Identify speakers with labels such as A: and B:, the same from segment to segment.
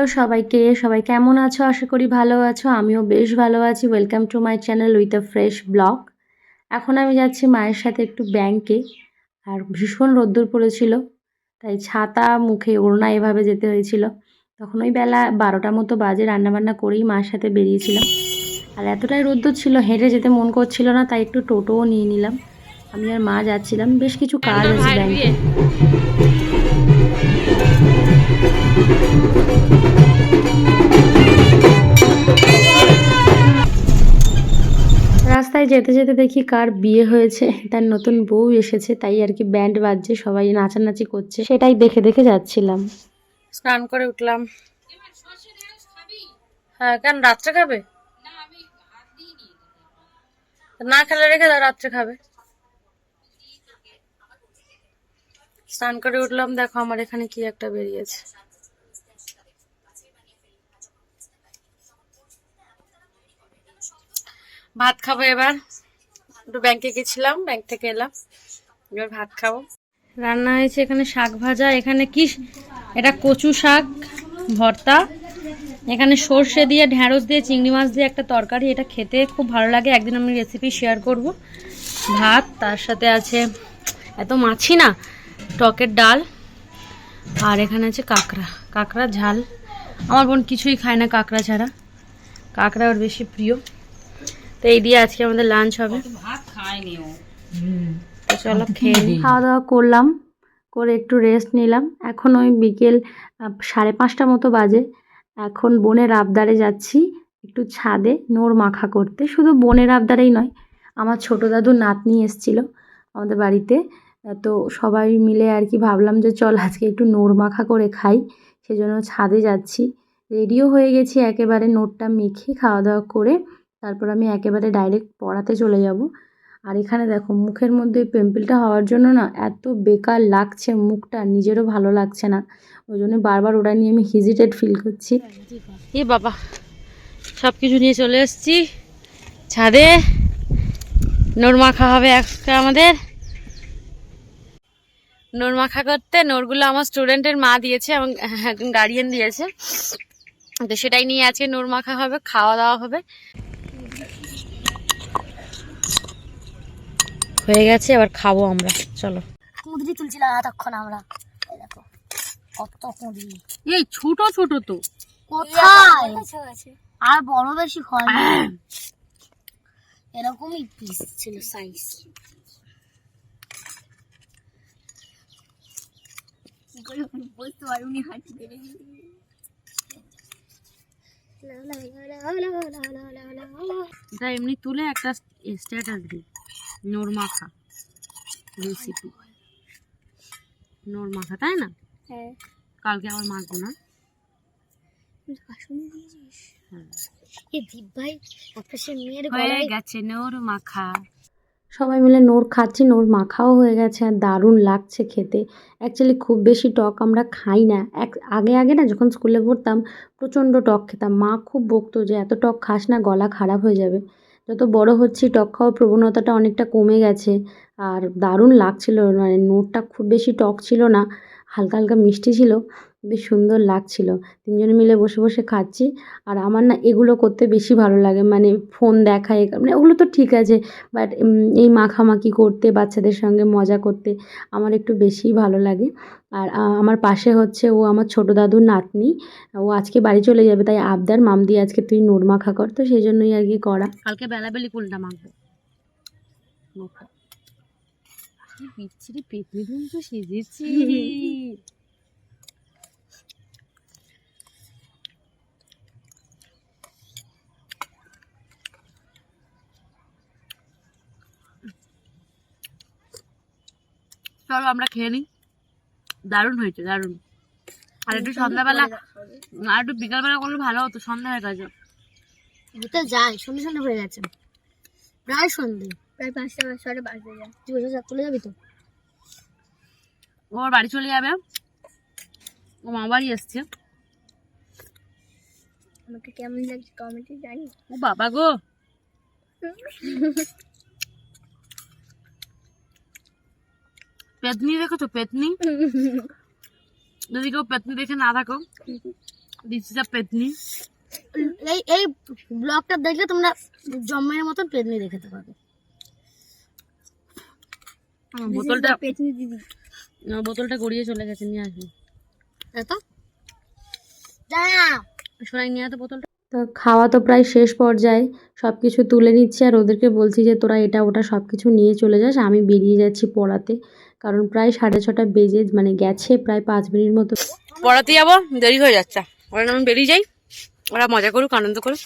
A: Hello সবাইকে সবাই কেমন আছো? আশা করি ভালো আছো আমিও বেশ ভালো আছি। Welcome to my channel with a fresh blog এখন আমি যাচ্ছি মায়ের সাথে একটু ব্যাংকে আর ভীষণ রোদ্দুর পড়েছিল তাই ছাতা মুখে ওড়না এভাবে যেতে হয়েছিল। তখন ওই বেলা বারোটা মতো বাজে রান্নাবান্না করেই মার সাথে বেরিয়েছিলাম। আর এতটাই রোদ্দুর ছিল হেঁটে যেতে মন করছিল না তাই একটু টোটোও নিয়ে নিলাম। আমি আর মা যাচ্ছিলাম বেশ কিছু কাজ আছে ব্যাংকে রাস্তায় যেতে যেতে দেখি কার বিয়ে হয়েছে, তার নতুন বউ এসেছে, তাই আর কি ব্যান্ড বাজছে, সবাই নাচানাচি করছে, সেটাই দেখে দেখে যাচ্ছিলাম।
B: স্নান করে উঠলাম। হ্যাঁ কেন রাত্রে খাবে? না খেলে রেখে দাও, রাত্রে খাবে। স্নান করে উঠলাম, দেখো আমার এখানে কি একটা বেরিয়েছে। ভাত খাব এবার। একটু ব্যাংকে গেছিলাম ব্যাংক থেকে এলাম। এবার ভাত খাব। রান্না হয়েছে এখানে শাক ভাজা। এখানে কি এটা কচু শাক, ভর্তা। এখানে সর্ষে দিয়ে ঢ্যাঁড়স দিয়ে, চিংড়ি মাছ দিয়ে একটা তরকারি। এটা খেতে খুব ভালো লাগে। একদিন আমি রেসিপি শেয়ার করব। ভাত, তার সাথে আছে এত মাছি না, টকের ডাল। আর এখানে আছে কাঁকড়া। কাঁকড়া ঝাল। আমার বোন কিছুই খায় না কাঁকড়া ছাড়া। কাঁকড়া ওর বেশি প্রিয়। তো এই দিয়ে আজকে আমাদের লাঞ্চ হবে। তো চলো খেয়ে
A: খাওয়া দাওয়া করলাম করে একটু রেস্ট নিলাম। এখন ওই বিকেল সাড়ে পাঁচটা মতো বাজে। এখন বোনের আবদারে যাচ্ছি একটু ছাদে নোর মাখা করতে। শুধু বোনের আবদারেই নয় আমার ছোটো দাদুর নাতনি এসছিল আমাদের বাড়িতে। তো সবাই মিলে আর কি ভাবলাম যে চল আজকে একটু নোর মাখা করে খাই সেজন্য ছাদে যাচ্ছি। রেডিও হয়ে গেছি একেবারে নোটটা মেখে খাওয়া দাওয়া করে তারপর আমি একেবারে ডাইরেক্ট পড়াতে চলে যাব। আর এখানে দেখো, মুখের মধ্যে পিম্পলটা হওয়ার জন্য না এত বেকার লাগছে মুখটা, নিজেরও ভালো লাগছে না। ওই জন্য বারবার ওটা নিয়ে আমি হেজিটেড ফিল করছি।
B: এ বাবা সব কিছু নিয়ে চলে এসেছি। ছাদে নোর মাখা হবে আজকে আমাদের। নোর মাখা করতে নোরগুলো আমার স্টুডেন্টের মা দিয়েছে এবং একজন গার্ডিয়ান দিয়েছে। তো সেটাই নিয়ে আজকে নোর মাখা হবে, খাওয়া দাওয়া হবে। হয়ে গেছে এবার খাব আমরা। চলো।
C: কুঁদরি তুলছিলাম এতক্ষণ আমরা। দেখো কত কুঁদরি।
B: এই ছোট ছোট তো।
C: কোথায়? আর বড় বেশি হয় এরকমই পিস ছিল সাইজ বুঝতে পারুনি
B: এটা এমনি তুলে একটা স্ট্যাটাস দিই। নোর মাখা রেসিপি নোর মাখা তাই না?
C: হ্যাঁ।
B: কালকে আবার মাখবো না? হ্যাঁ।
C: এ দীপ ভাই সে মেয়ের
B: হয়ে গেছে নোর মাখা।
A: সবাই মিলে নোর খাচ্ছি, নোর মাখাও হয়ে গেছে আর দারুণ লাগছে খেতে। অ্যাকচুয়ালি খুব বেশি টক আমরা খাই না। এক, আগে আগে না যখন স্কুলে পড়তাম প্রচণ্ড টক খেতাম। মা খুব বকতো যে এত টক খাস না, গলা খারাপ হয়ে যাবে। যত বড় হচ্ছি টক খাওয়ার প্রবণতাটা অনেকটা কমে গেছে আর দারুণ লাগছিল। মানে নোটটা খুব বেশি টক ছিল না, হালকা হালকা মিষ্টি ছিল। বেশ সুন্দর লাগছিল। তিনজনে মিলে বসে বসে খাচ্ছি। আর আমার না এগুলো করতে বেশি ভালো লাগে। মানে ফোন দেখা মানে ওগুলো তো ঠিক আছে। বাট এই মাখামাখি করতে, বাচ্চাদের সঙ্গে মজা করতে আমার একটু বেশিই ভালো লাগে। আর আমার পাশে হচ্ছে ও আমার ছোটো দাদুর নাতনি। ও আজকে বাড়ি চলে যাবে, তাই আবদার। মামদি আজকে তুই নোর মাখা কর। তো সেই জন্যই আর কি করা।
B: কালকে বেলাবেলি কোনটা মাখবো। বিচ্ছিরি পেতনি কিন্তু সেজেছি। চলো আমরা খেয়ে নিই। দারুণ হয়েছে দারুণ। আর একটু সন্ধ্যাবেলা আর একটু বিকালবেলা করলে ভালো হতো সন্ধ্যা হয়ে গেছে।
C: ঘুরতে যায় সন্ধে সন্ধে হয়ে গেছে। প্রায় সন্ধে প্রায় পাঁচটা সাড়ে পাঁচটা যায়। তুই বসে চলে যাবি তো?
B: ওর বাড়ি চলে যাবে। ও মা বাড়ি এসছে।
C: আমাকে কেমন লাগছে কমেন্টে জানি
B: ও বাবা গো। পেতনি দেখো তো পেতনি। যদি কেউ পেতনি দেখে না থাকো দিস ইজ আ পেতনি।
C: এই এই ব্লগটা দেখলে তোমরা জম্মের মতন পেদনি দেখাতে পারবে।
B: বোতলটা
C: পেতনি দিদি।
B: না, বোতলটা গড়িয়ে চলে গেছে নিয়ে আসবি নিয়ে তো বোতলটা।
A: তো খাওয়া তো প্রায় শেষ পর্যায়ে সব কিছু তুলে নিচ্ছি আর ওদেরকে বলছি যে তোরা এটা ওটা সব কিছু নিয়ে চলে যাস আমি বেরিয়ে যাচ্ছি পড়াতে। কারণ প্রায় সাড়ে ছটা বেজে মানে গেছে প্রায় পাঁচ মিনিট মতো।
B: পড়াতে যাব দেরি হয়ে যাচ্ছে। ওরা আমি বেরিয়ে যাই ওরা মজা করুক আনন্দ করুক।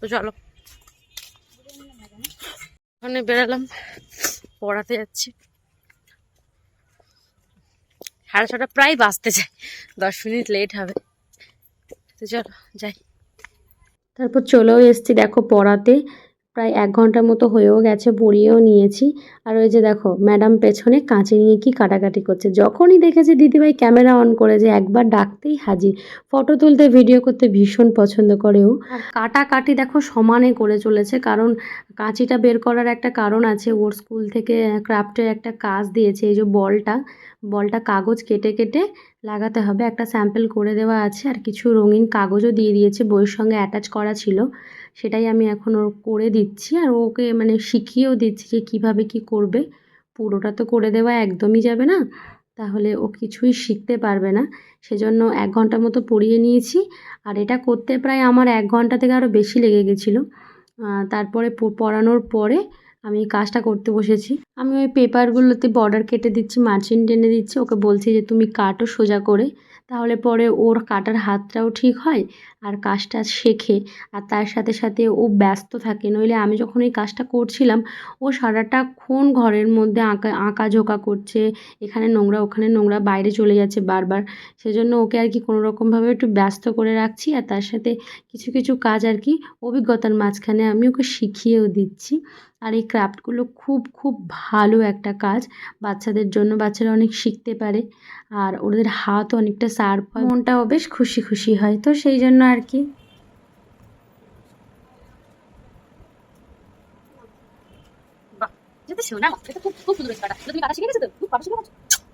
B: তো চলো। ওখানে বেরালাম পড়াতে যাচ্ছি। সাড়ে ছটা প্রায় বাজতে যায় দশ মিনিট লেট হবে। তো চলো যাই।
A: তারপর চলেও এসছি দেখো পড়াতে। প্রায় এক ঘণ্টার মতো হয়েও গেছে পড়িয়েও নিয়েছি। আর ওই যে দেখো, ম্যাডাম পেছনে কাঁচি নিয়ে কি কাটাকাটি করছে। যখনই দেখেছে দিদিভাই ক্যামেরা অন করে যে একবার ডাকতেই হাজির। ফটো তুলতে, ভিডিও করতে ভীষণ পছন্দ করে ও। কাটাকাটি দেখো সমানে করে চলেছে, কারণ কাঁচিটা বের করার একটা কারণ আছে। ওর স্কুল থেকে ক্রাফটের একটা কাজ দিয়েছে, এই যে বলটা। বলটা কাগজ কেটে কেটে লাগাতে হবে। একটা স্যাম্পল করে দেওয়া আছে, আর কিছু রঙিন কাগজও দিয়ে দিয়েছে। বইয়ের সঙ্গে অ্যাটাচ করা ছিল। সেটাই আমি এখন ওর করে দিচ্ছি আর ওকে মানে শিখিয়েও দিচ্ছি যে কীভাবে কি করবে। পুরোটা তো করে দেওয়া একদমই যাবে না। তাহলে ও কিছুই শিখতে পারবে না। সেজন্য এক ঘণ্টা মতো পড়িয়ে নিয়েছি। আর এটা করতে প্রায় আমার এক ঘণ্টা থেকে আরও বেশি লেগে গেছিল। তারপরে পড়ানোর পরে আমি কাজটা করতে বসেছি। আমি ওই পেপারগুলোতে বর্ডার কেটে দিচ্ছি মার্জিন টেনে দিচ্ছি। ওকে বলছি যে, তুমি কাটো সোজা করে। তাহলে পরে ওর কাটার হাতটাও ঠিক হয় আর কাজটা শেখে আর তার সাথে সাথে ও ব্যস্ত থাকে। নইলে আমি যখন এই কাজটা করছিলাম, ও সারাটাক্ষণ ঘরের মধ্যে আঁকা আঁকা ঝোঁকা করছে। এখানে নোংরা, ওখানে নোংরা, বাইরে চলে যাচ্ছে বারবার। সেজন্য ওকে আর কি কোনো রকমভাবে একটু ব্যস্ত করে রাখছি আর তার সাথে কিছু কিছু কাজ আর কি অভিজ্ঞতার মাঝখানে আমি ওকে শিখিয়েও দিচ্ছি। আর এই ক্রাফটগুলো খুব খুব ভালো একটা কাজ। বাচ্চাদের জন্য বাচ্চারা অনেক শিখতে পারে। আর ওদের হাতও অনেকটা সার্ফ হয়। মনটাও বেশ খুশি খুশি হয়। তো সেই জন্য আর কি
B: না এটা খুব খুব সুন্দর কাটা তুমি কাটা শিখে গেছো তো? খুব কাটা শিখে গেছো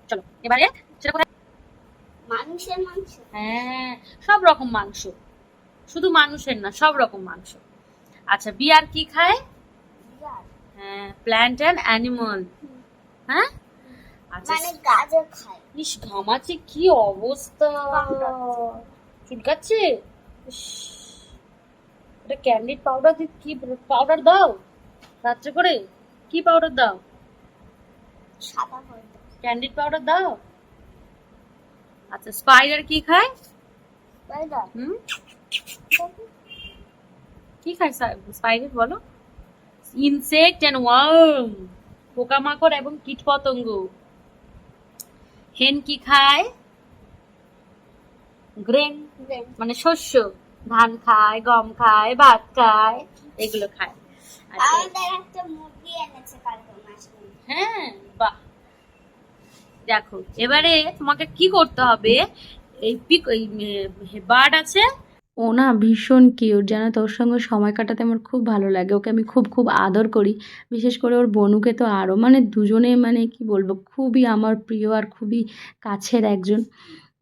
B: চলো এবারে সেটা কোথায়?
C: মানুষের মাংস।
B: হ্যাঁ সব রকম মাংস। শুধু মানুষের না সব রকম মাংস। আচ্ছা বিয়ার কি খায়? হ্যাঁ প্ল্যান্ট অ্যান্ড অ্যানিমাল হ্যাঁ? আচ্ছা
C: মানে গাজর খায়।
B: ইস ঘামাচ্ছে কি অবস্থা? চুলকাচ্ছে? এটা ক্যান্ডিড পাউডার কি পাউডার দাও? রাত্রে করে? কি পাউডার দাও?
C: সাদা
B: ক্যান্ডিড পাউডার দাও? আচ্ছা স্পাইডার কি খায়?
C: না
B: হুম? কি খায় স্পাইডার বলো? ইনসেক্ট অ্যান্ড ওয়ার্ম পোকামাকড় এবং কীটপতঙ্গ। হেন কি খায়? গ্রেন মানে শস্য। ধান খায় গম খায় ভাত খায় এগুলো খায়।
C: একটা মুরগি এনেছে কালকে মাসে
B: হ্যাঁ বাহ। দেখো এবারে তোমাকে কি করতে হবে? এই পিক এই বার্ড আছে।
A: ও না ভীষণ কিউট জানো তোর সঙ্গে সময় কাটাতে আমার খুব ভালো লাগে। ওকে আমি খুব খুব আদর করি। বিশেষ করে ওর বনুকে তো আরও মানে দুজনে মানে কি বলব খুবই আমার প্রিয় আর খুবই কাছের একজন।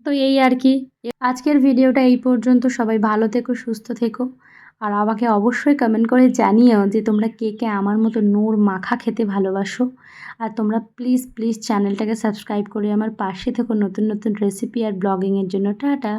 A: তো এই আর কি। আজকের ভিডিওটা এই পর্যন্ত। সবাই ভালো থেকো, সুস্থ থেকো। আর আমাকে অবশ্যই কমেন্ট করে জানিও যে তোমরা কে কে আমার মতো নোর মাখা খেতে ভালোবাসো। আর তোমরা প্লিজ প্লিজ চ্যানেলটাকে সাবস্ক্রাইব করে আমার পাশে থেকো নতুন নতুন রেসিপি আর ব্লগিংয়ের জন্য। টাটা!